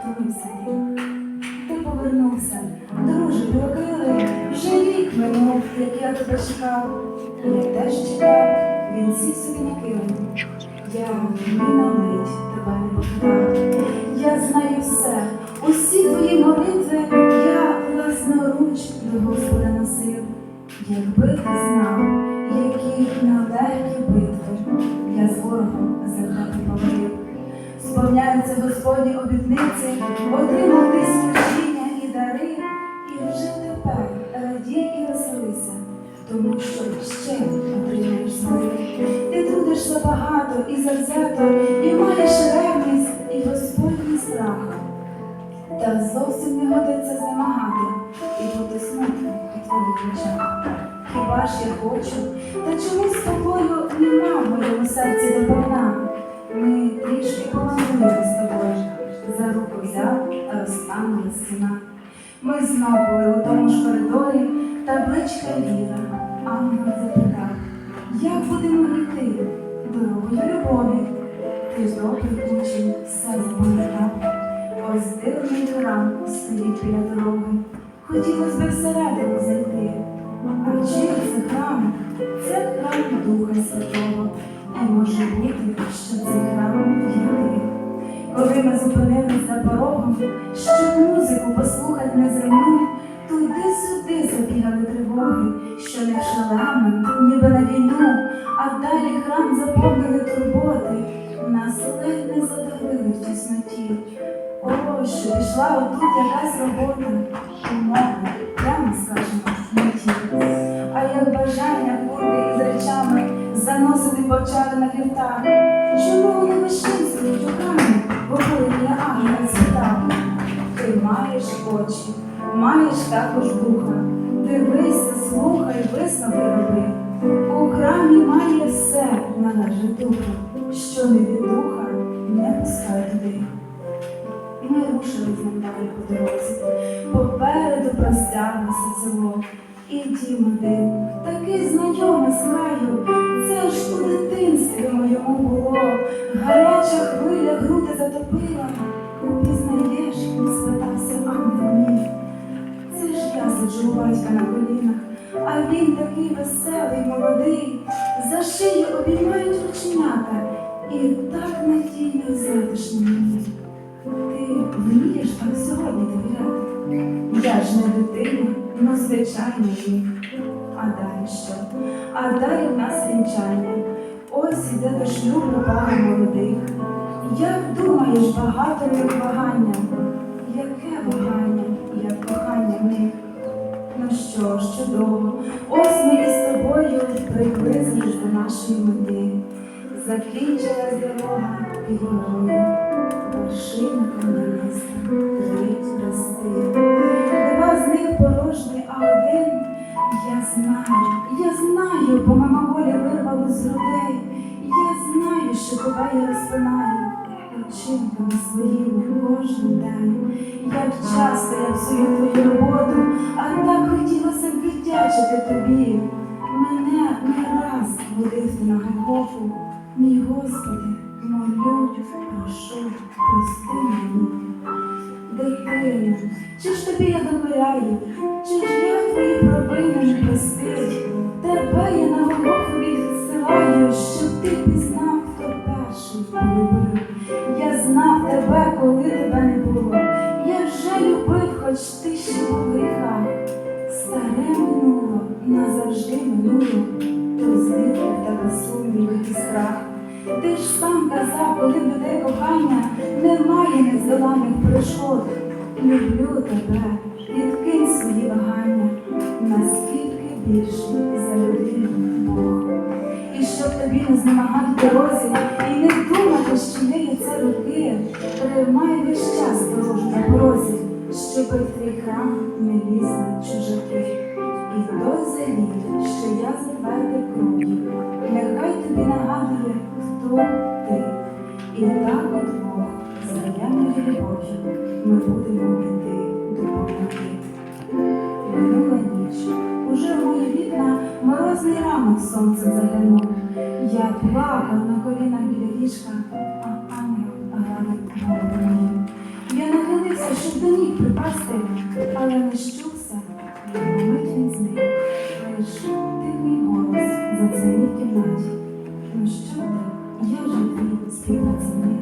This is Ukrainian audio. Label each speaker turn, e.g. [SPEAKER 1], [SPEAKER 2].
[SPEAKER 1] втомився рік. Ти повернувся, друже білокрилий, вже рік минув, як я тебе чекав. Я теж чекав, він сів собі на килим. Я ні на тебе не покидав. Я знаю все, усі твої молитви я власноруч до Господа носив. Якби ти знав, які нелегкі битви я з ворогом завдати повалив. Сповняються Господні обітниці, отримав ти служіння і дари, і вже тепер радій і веселися, тому що ще отримаєш змоги. Ти трудишся багато і завзято, і маєш ревність, і Господній страх. Та зовсім не годиться знемагати і бути смутним у твоїх очах. Хіба ж я хочу, та чомусь тобою нема в моєму серці доповна. Ми трішки поговорили з тобою, за руку взяв, а розтанула стіна. Ми знов були у тому ж коридорі, табличка віра, ангел запитав, як будемо йти дорогою любові? Ти добрий учень, все запам'ятав. Ось дивний храм стоїть біля дороги. Хотілося б всередину зайти. А чий це храм? Це храм Духа Святого. І може бути, що цей храм є. Коли ми зупинились за порогом, щоб музику послухать неземну, туди-сюди забігали тривоги, що не шалами, ніби на війну, а далі храм заповнили турботи, нас ледь не задавили в тісноті. О, що пішла отут якась робота, почали на вівтар. Чому вони вишинствують у храмі, коли я ангел? Ти маєш очі, маєш також духа. Дивися, слухай, висновки роби. У храмі має все належить духу, що не від духа не пускай туди. Ми рушили з ним далі по дорозі. Попереду простяглося село. І дім один, такий знайомий з краю. Це ж у дитинстві моєму було. Гаряча хвиля груди затопила. Упізнаєш, спитався ангел мій. Це ж я сиджу батька на колінах, а він такий веселий, молодий, за шию обіймають рученята, і так надійно і затишно мені. Ти вмієш так сьогодні довіряти? Я ж не дитина, ну звичайно ні. А далі що? А далі в нас вінчання. Ось іде до шлюбу пари молодих. Як думаєш, багато них вагання? Яке вагання, як кохання в них? Ну що ж, чудово, ось ми із тобою приблизились до нашої мети. Закінчилась дорога півгорою, вершина кам'яниста, з грудей. Я знаю, що тебе я розпинаю вчинками своїми кожен день. Як часто я псую твою роботу, а так хотілося б віддячити тобі. Мене не раз водив на Голгофу, мій Господи, молю, прошу, прости мені. Дитино, чи ж тобі я довіряю, чи ж я твої провини не простив? Тебе я на Голгофу відсилаю, щоб ти пізнав, хто перший полюбив. Я знав тебе, коли тебе не було. Я вже любив, хоч ти ще у гріхах. Старе минуло, назавжди минуло, то звідки в тебе сумніви і страх. Ти ж сам казав, коли людей кохання немає нездоланих перешкод. Люблю тебе, відкинь свої вагання, наскільки більше за. І щоб тобі не знемагати дорозі, і не думати, що нею це руки, тримай весь час дорожу на порозі, щоб в твій храм не лізли чужаки. І той завіт, що я затвердив кров'ю, нехай тобі нагадує, хто ти. І так удвох, взаємною любов'ю, ми будемо йти до повноти. Минула ніч, уже в мої вікна морозний ранок сонцем заглянув. Я плакав на колінах біля ліжка, а ангел. Я нахилився, щоб до ніг припасти, але не щувся, і вмить він зник. Лиш тихий голос за цей кімнаті. Ну що ти, я вже твій співпрацівник.